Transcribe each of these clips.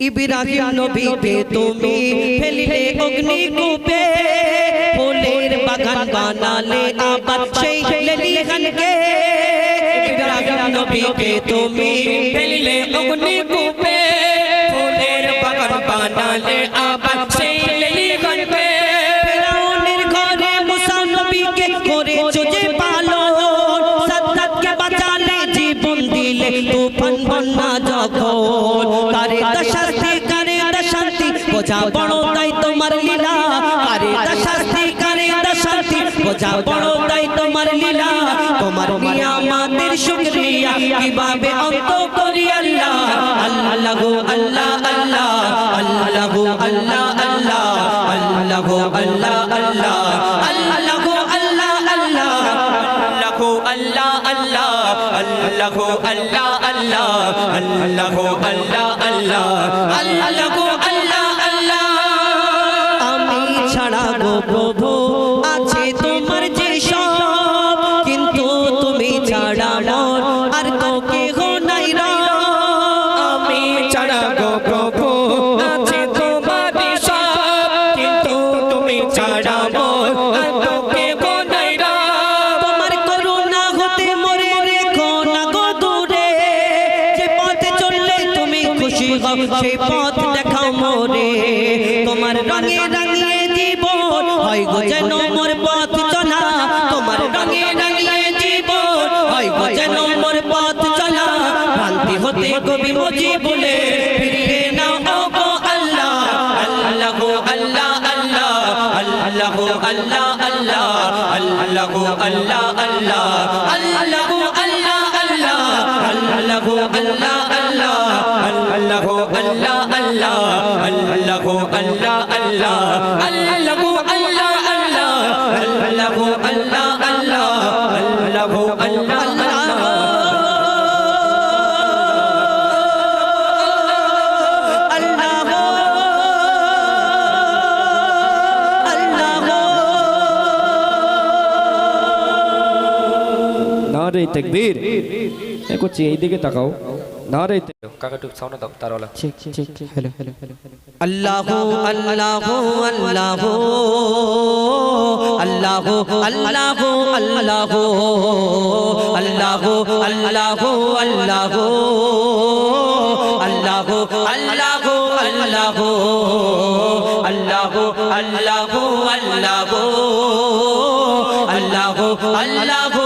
ইব্রাহিম নবীকে তুমি ফেলিলে অগ্নি কূপে ফুলের বাগান বানালে আবার সেই লেলিহানকে। ইব্রাহিম নবীকে তুমি ফেলিলে অগ্নি কূপে i Allah. সেই পথ দেখাও মোরে তোমার রঙে রঙিয়ে জীবন হয় গো যেন তাকবীর এ করছি এই দিকে তাকাও নারে কাকা একটু সাউন্ড দাও তারওয়ালা আল্লাহ আল্লাহ আল্লাহ আল্লাহ আল্লাহ আল্লাহ আল্লাহ আল্লাহ আল্লাহ আল্লাহ আল্লাহ আল্লাহ আল্লাহ আল্লাহ আল্লাহ আল্লাহ আল্লাহ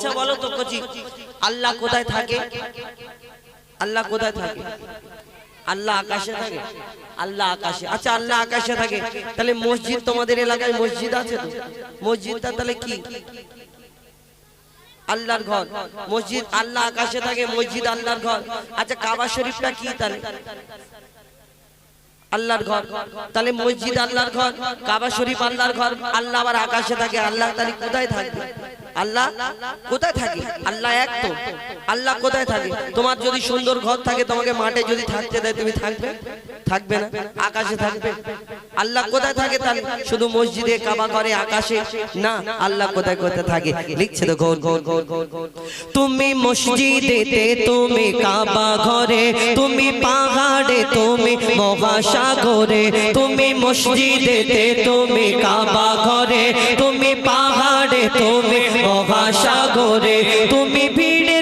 আচ্ছা বলো তো কচি। আল্লাহ কোথায় থাকে? আল্লাহ কোথায় থাকে? আল্লাহ আকাশে থাকে? আল্লাহ আকাশে। আচ্ছা আল্লাহ আকাশে থাকে। তাহলে মসজিদ তোমাদের এলাকায় মসজিদ আছে তো? মসজিদটা তাহলে কি? আল্লাহর ঘর। মসজিদ আল্লাহ আকাশে থাকে, মসজিদ আল্লাহর ঘর। আচ্ছা কাবা শরীফটা কি তাহলে? আল্লাহর ঘর। তাহলে মসজিদ আল্লাহর ঘর, কাবা শরীফ আল্লাহর ঘর, আল্লাহ আবার আকাশে থাকে। আল্লাহ তাহলে কোথায় থাকবে আল্লাহ, কোথায় থাকে? আল্লাহ এক তো। আল্লাহ কোথায় থাকে? তোমার যদি সুন্দর ঘর থাকে, তোমাকে মাঠে যদি থাকতে দেয়, তুমি থাকবে? থাকবে না। আকাশে থাকবে। আল্লাহ কোথায় থাকে তাহলে শুধু মসজিদে কাবা ঘরে, আকাশে? না, আল্লাহ কোথায় কোথায় থাকে? লিখছে তো ঘোর ঘোর ঘোর। তুমি মসজিদেতে, তুমি কাবা ঘরে, তুমি পাহাড়ে, তুমি মহাসাগরে, তুমি মসজিদেতে, তুমি কাবা ঘরে, তুমি পাহাড়ে, তুমি মহাসাগরে তুমি ভিড়ের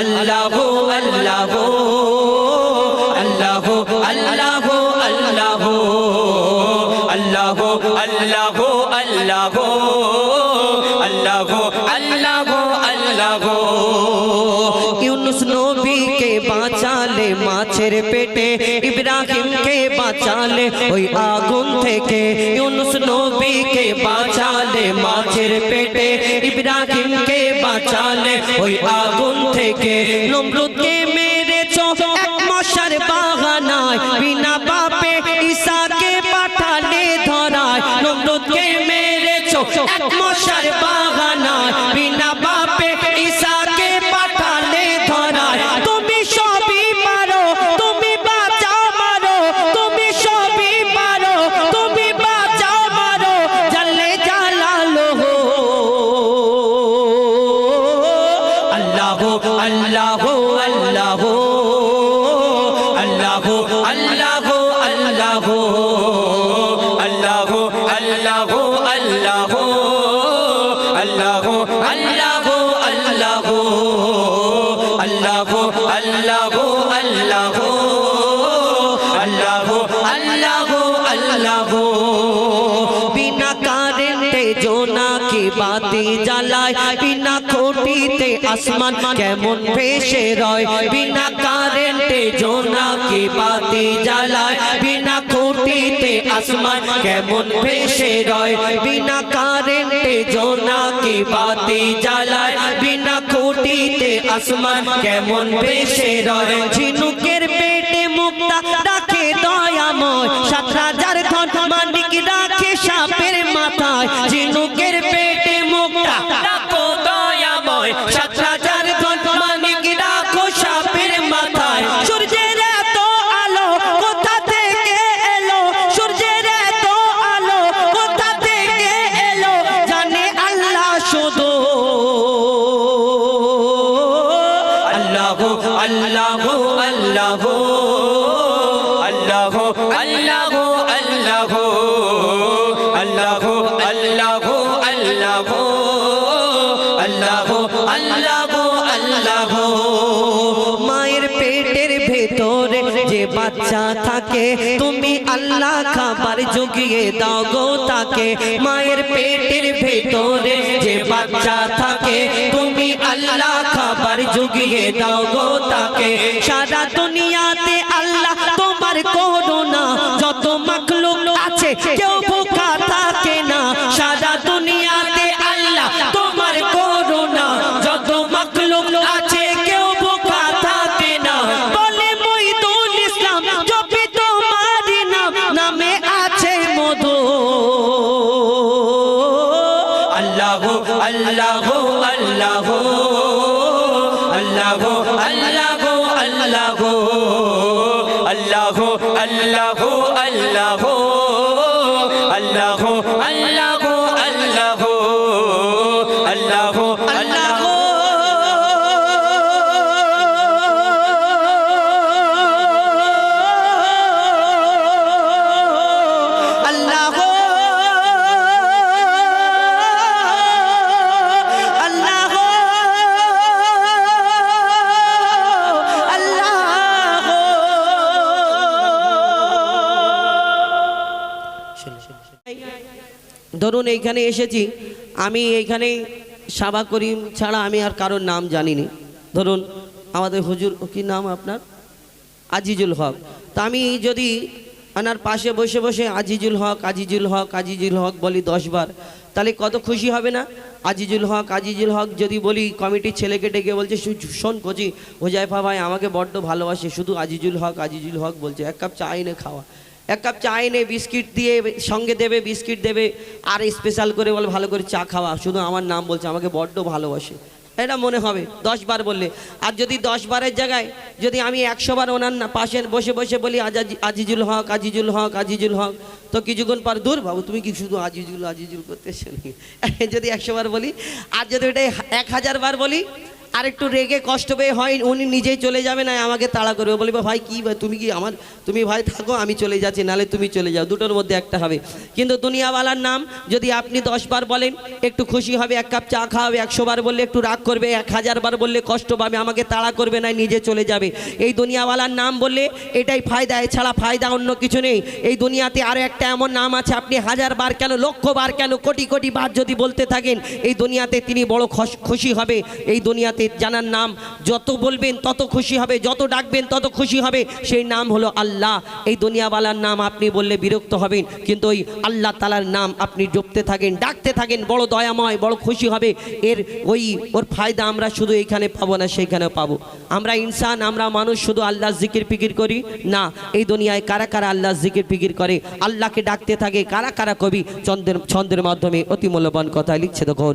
আল্লাহ আল্লাহ আল্লাহ আল্লাহ আল্লাহ আল্লাহ আল্লাহ আল্লাহ আল্লাহ আল্লাহ আল্লাহ। ইউনুস নবীকে বাঁচালে মাছের পেটে, ইব্রাহিমকে বাঁচালে ওই আগুন থেকে। ইউনুস নবীকে বাঁচালে মাছের পেটে, ইব্রাহিমকে বাঁচালে ওই আগুন থেকে নমরুদকে মেরেছ। এক মশার বাগানায় বিনা বাপে ঈশাকে পাঠালে ধরায়। নমরুদকে মেরেছ। এক মশার বাগানায় বিনা আল্লাহ বিনা কারেন্টে জোনাকি বাতি জ্বালায়, বিনা খুঁটিতে আসমান কেমন ভেসে রয়। বিনা কারেন্টে জোনাকি বাতি জ্বালায়, বিনা খুঁটিতে আসমান কেমন ভেসে রয়। বিনা কারেন্টে জোনাকি বাতি জ্বালায়, বিনা খুঁটিতে আসমান কেমন ভেসে রয়। ঝিনুকের পেটে মুক্তা রাখে দয়াময় সাত গো তাকে, মায়ের পেটের ভেতরে যে বাচ্চা থাকে, তুমি আল্লাহ খাবার জুগিয়ে দাও গো তাকে। সারা দুনিয়াতে ধরুন এইখানে এসেছি, আমি এইখানে সাবা করিম ছাড়া আমি আর কারোর নাম জানিনি। ধরুন আমাদের হুজুর কি নাম আপনার? আজিজুল হক। তা আমি যদি আনার পাশে বসে বসে আজিজুল হক আজিজুল হক আজিজুল হক বলি দশবার তাহলে কত খুশি হবে না? আজিজুল হক আজিজুল হক যদি বলি, কমিটির ছেলেকে ডেকে বলছে "শু- শোন কচি, হোজাইফা ভাই আমাকে বড্ড ভালোবাসে, শুধু আজিজুল হক আজিজুল হক বলছে, এক কাপ চা এনে খাওয়া। এক কাপ চা এনে বিস্কিট দিয়ে সঙ্গে দেবে, বিস্কিট দেবে, আর স্পেশাল করে বলে ভালো করে চা খাওয়া। শুধু আমার নাম বলছে, আমাকে বড্ড ভালোবাসে। এটা মনে হবে, দশ বার বললে। আর যদি দশ বারের জায়গায় যদি আমি একশো বার ওনার না পাশে বসে বসে বলি আজাজি আজিজুল হক আজিজুল হক আজিজুল হক। তো কিছুক্ষণ পর, দূর বাবু, তুমি কি শুধু আজিজুল আজিজুল করতেছো নাকি? যদি একশো বার বলি, আর যদি ওটা এক হাজার বার বলি আর একটু রেগে কষ্ট পেয়ে হয়, উনি নিজেই চলে যাবে, না আমাকে তাড়া করবে। বলবে, ভাই, কি তুমি কি আমার, তুমি ভাই থাকো, আমি চলে যাচ্ছি, নালে তুমি চলে যাও, দুটোর মধ্যে একটা হবে। কিন্তু দুনিয়াওয়ালার নাম যদি আপনি দশ বার বলেন, একটু খুশি হবে, এক কাপ চা খাওয়াবে, একশো বার বললে একটু রাগ করবে, এক হাজার বার বললে কষ্ট পাবে, আমাকে তাড়া করবে, না নিজে চলে যাবে। এই দুনিয়াওয়ালার নাম বললে এটাই ফায়দা, এছাড়া ফায়দা অন্য কিছু নেই। এই দুনিয়াতে আরও একটা এমন নাম আছে, আপনি হাজার বার কেন, লক্ষ বার কেন, কোটি কোটি বার যদি বলতে থাকেন, এই দুনিয়াতে তিনি বড় খুশি হবে, এই দুনিয়াতে জানার নাম, যত বলবেন তত খুশি হবে, যত ডাকবেন তত খুশি হবে। সেই নাম হলো আল্লাহ। এই দুনিয়াওয়ালার নাম আপনি বললে বিরক্ত হবেন, কিন্তু ওই আল্লাহ তালার নাম আপনি জপতে থাকেন, ডাকতে থাকেন, বড় দয়াময়, বড় খুশি হবে। এর ওই, ওর ফায়দা আমরা শুধু এইখানে পাবো না সেইখানে পাবো। আমরা ইনসান, আমরা মানুষ, শুধু আল্লাহ জিকির পিকির করি? না। এই দুনিয়ায় কারা কারা আল্লাহ জিকির পিকির করে? আল্লাহকে ডাকতে থাকে কারা কারা কবি? ছন্দের ছন্দের মাধ্যমে অতি মূল্যবান কথা লিখছে তখন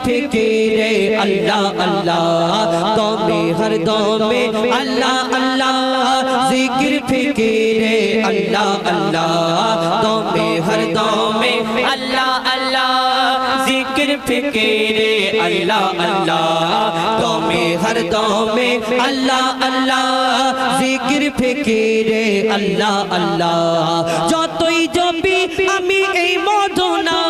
ফিকিরে আল্লাহ আল্লাহ দমে হর দমে আল্লাহ আল্লাহ জিকির ফিকিরে আল্লাহ আল্লাহ দমে হর দমে अल्लाह अल्लाह जिक्र फिक्रे अल्लाह अल्लाह দমে হর দমে আল্লাহ আল্লাহ জিকির ফিকিরে আল্লাহ আল্লাহ যতই জপি আমি এই মধুনাম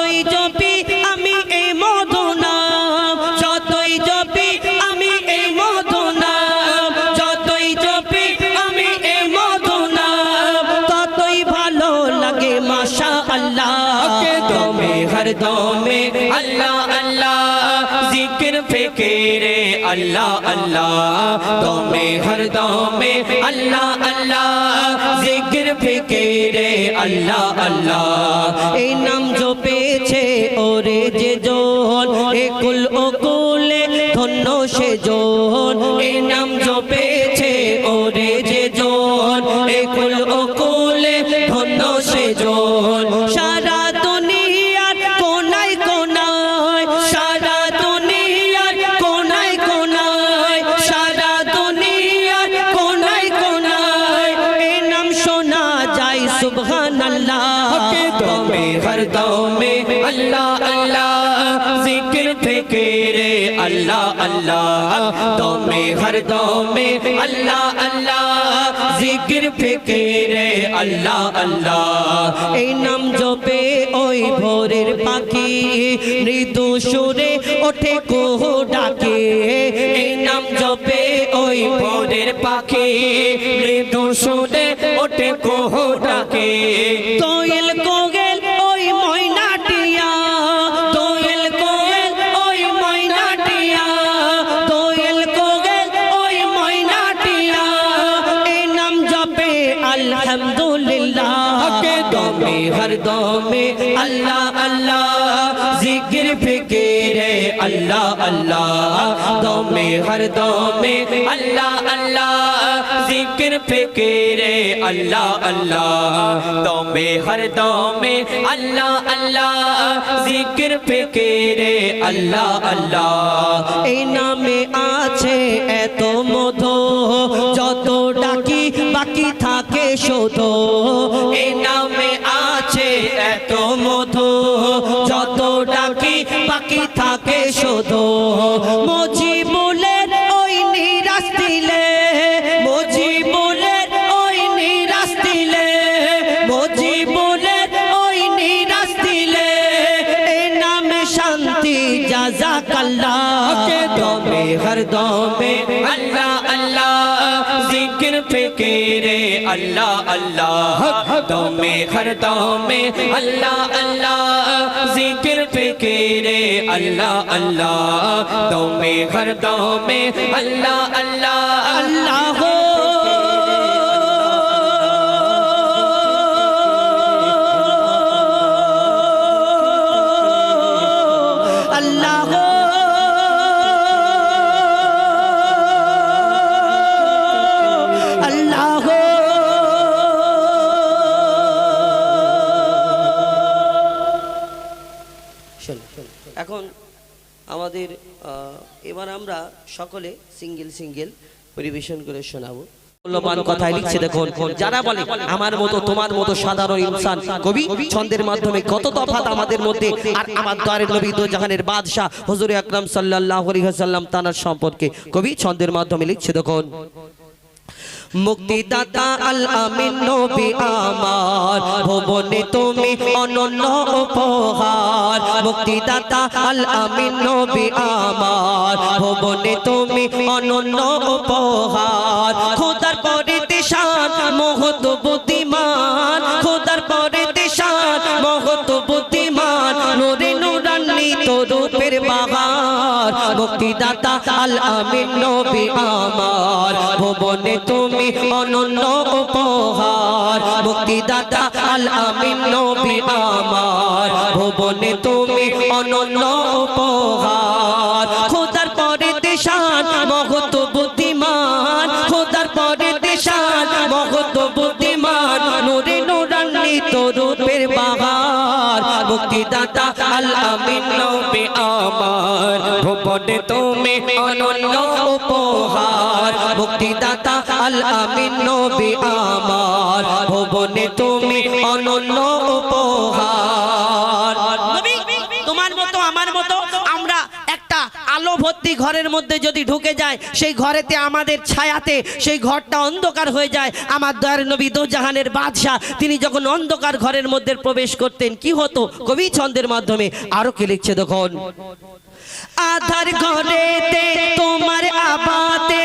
اللہ اللہ تو میں ہر دم میں اللہ اللہ ذکر فکر اللہ اللہ اے نام جو پہ अल्लाह अल्लाह दमे हर दमे अल्लाह अल्लाह जिक्र फिक्रे अल्लाह अल्लाह এই নাম জপে ওই ভোরের পাখি মৃদু সুরে ওঠে কোহ ডাকে এই নাম জপে ওই ভোরের পাখি মৃদু সুরে ওঠে কোহ ডাকে কোয়েল اللہ اللہ دومے ہر دومے اللہ اللہ ذکر فکر اللہ اللہ دومے ہر دومے اللہ اللہ ذکر فکر اللہ اللہ اے نامے آچھے اے تو مدھو جو تو ডাকি বাকি থাকে শোধ এ নামে আছে এত মধ বাকি থাকে শুধু মজিবুলের अल्लाह अल्लाह दम में हर दम में अल्लाह अल्लाह जिक्र फिक्रे अल्लाह अल्लाह दम में हर दम में अल्लाह अल्लाह अल्लाह हो अल्लाह সকলে সিঙ্গেল সিঙ্গেল পরিবেশন করে শোনাবো। মূল্যবান কথায় লিখছে দেখুন যারা বলে আমার মতো তোমার মতো সাধারণ ইনসান কবি ছন্দের মাধ্যমে কত আমাদের মধ্যে আর আমার দ্বারের নবী দো জাহানের বাদশাহ হুজুর আকরাম তানার সম্পর্কে কবি ছন্দের মাধ্যমে লিখছে দেখুন। মুক্তিদাতা আল আমিন নবী আমার। ভুবনে তুমি অনন্য উপহার। মুক্তিদাতা আল আমিন নবী আমার। ভুবনে তুমি অনন্য উপহার। খোদার পরে দেশান মহত বুদ্ধিমান। খোদার পরে দেশান মহত বুদ্ধিমান। নূরে নুরান্বিত রূপের বাহার মুক্তিদাতা আল আমিন নবী আমার। ভুবনে তুমি অনন্য উপহার। মুক্তিদাতা আল আমিন নবী আমার। ভুবনে তুমি অনন্য উপহার। খোদার পরে দেশান মহত বুদ্ধিমান। খোদার পরে দেশান মহত বুদ্ধিমান। নূরে নুরান্বিত রূপের বাহার। মুক্তিদাতা আল আমিন নবী আমার। ভুবনে তুমি অনন্য উপহার। মুক্তিদাতা আল আমিন নবী আমার। ভুবনে তুমি অনন্য উপহার। নবী তোমার মতো আমার মতো আমরা একটা আলো ভর্তি ঘরের মধ্যে যদি ঢুকে যায় সেই ঘরেতে আমাদের ছায়াতে সেই ঘরটা অন্ধকার হয়ে যায়। আমার দয়ার নবী দোজাহানের বাদশাহ তিনি যখন অন্ধকার ঘরের মধ্যে প্রবেশ করতেন কি হতো? কবি ছন্দের মাধ্যমে আরও কি লিখছে দেখুন? আধার ঘরেতে তোমার আবাতে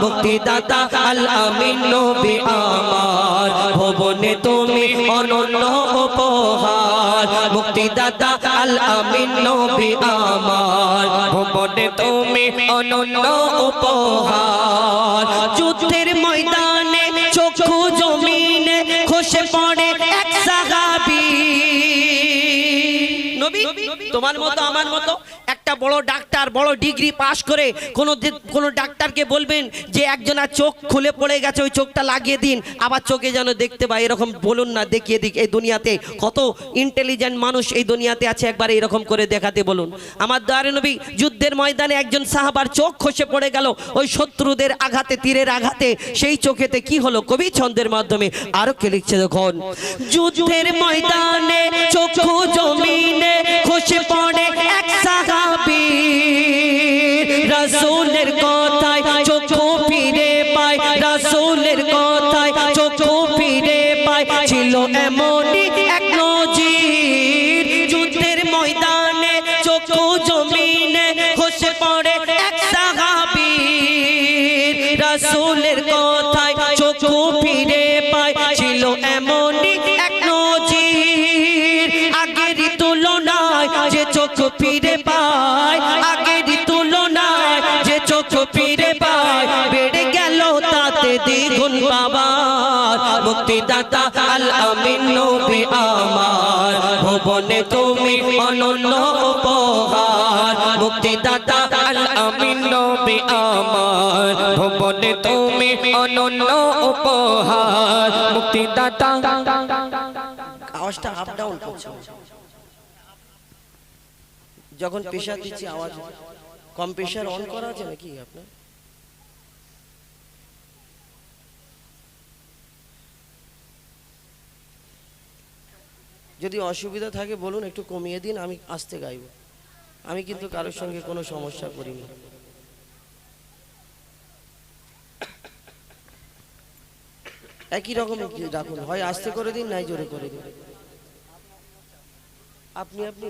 রূপকার মুক্তিদাতা আল আমিন নবী আমার। ভবনে তুমি অনন্য উপহার। মুক্তিদাতা আল আমিন নবী আমার। ভবনে তুমি অনন্য উপহার। যুদ্ধের ময়দানে চক্ষু জমিনে খসে পড়ে এক সাহাবী। নবী, তোমার মতো, আমার মতো একটা বড় ডাক্তার বড় ডিগ্রি পাশ করে কোনো কোনো ডাক্তারকে বলবেন যে একজনের চোখ খুলে পড়ে গেছে, ওই চোখটা লাগিয়ে দিন, আবার চোখে যেন দেখতে পায়। এরকম বলুন না, দেখিয়ে দিক। এই দুনিয়াতে কত ইন্টেলিজেন্ট মানুষ এই দুনিয়াতে আছে, একবার এরকম করে দেখাতে বলুন। আমার দয়ারে নবী যুদ্ধের ময়দানে একজন সাহাবার চোখ খসে পড়ে গেল, ওই শত্রুদের আঘাতে, তীরের আঘাতে, সেই চোখেতে কি হলো? কবি ছন্দের মাধ্যমে আরও কে লিখছে দেখুন। যুদ্ধের ময়দানে চোখ জমিনে খসে পড়ে এক সাহাবী। এমনই এক নজির। যুদ্ধের ময়দানে জমিনে পড়ে এক সাহাবী রাসূলের কথায় ফিরে পায়, ছিল এমনই এক নজির। আগের তুলনায় যে চোখ ফিরে পায় ভুবনে তুমি অনন্য উপহার। মুক্তিদাতা আল আমিন নবী আমার। ভুবনে তুমি অনন্য উপহার। মুক্তিদাতা আওয়াজটা আপ ডাউন করছে। যখন প্রেশার দিচ্ছি আওয়াজ। কম প্রেশার অন করা আছে নাকি আপনার? যদি অসুবিধা থাকে বলুন, একটু কমিয়ে দিন, আমি আসতে গাইব। আমি কিন্তু কারোর সঙ্গে কোনো সমস্যা করিনি। একই রকম রাখুন হয় আস্তে করে দিন, নাই জোরে করে দিন। আপনি আপনি।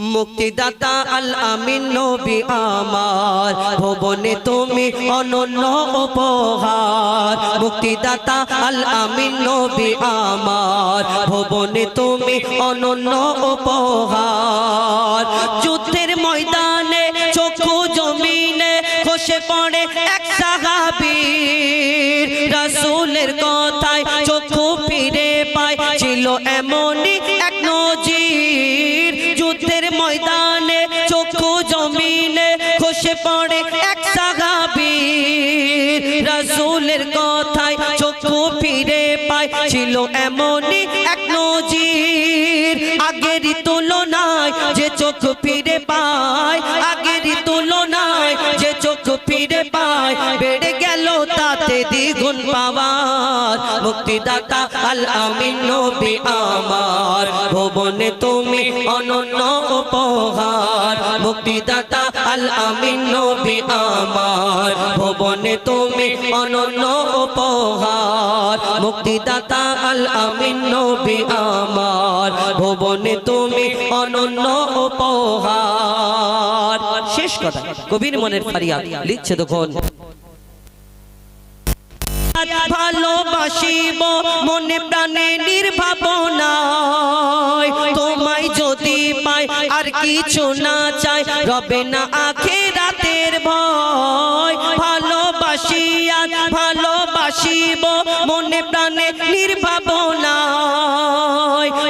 মুক্তিদাতা আল আমিন নবী আমার। ভুবনে তুমি অনন্য উপহার। মুক্তিদাতা আল আমিন নবী আমার। ভুবনে তুমি অনন্য উপহার। যুদ্ধের ময়দানে চক্ষু জমিনে খসে পড়ে এক সাহাবীর মুক্তিদাতা আল আমিন নবী আমার। ভুবনে তুমি অনন্য উপহার। মুক্তিদাতা আল আমিন নবী আমার। ভুবনে তুমি অনন্য উপহার। মুক্তিদাতা আল আমিন নবী আমার। ভুবনে তুমি অনন্য উপহার। শেষ কথা, কবির মনের ফারিয়াদ, লিখছে তখন। ভালোবাসিব মনে প্রাণে নির্ভাবনায় তোমায় যদি পাই, আর কিছু না চাই, রবে না আখে রাতের ভয় ভালোবাসিয়া ভালোবাসিব, মনে প্রাণে নির্ভাবনায়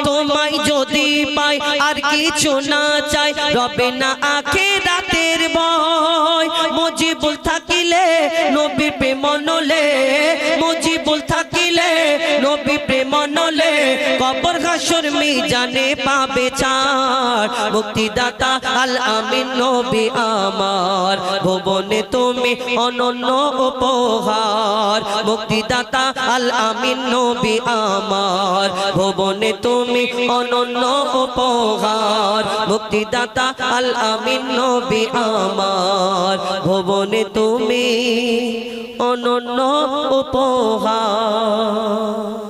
তোমায় যদি পাই, আর কিছু না চাই, রবে না আখে রাতের ভয়। মজিবুল থাকিলে নবী প্রেম নলে, মজিবুল থাকিলে নবী প্রেম নলে কবর হাসর মিজানে পাবে চার মুক্তিদাতা আল আমিন নবী আমার। ভুবনে তুমি অনন্য উপহার। মুক্তিদাতা আল আমিন নবী আমার। ভুবনে তুমি অনন্য উপহার। মুক্তিদাতা আল আমিন নবী আমার। ভুবনে তুমি অনন্য উপহার।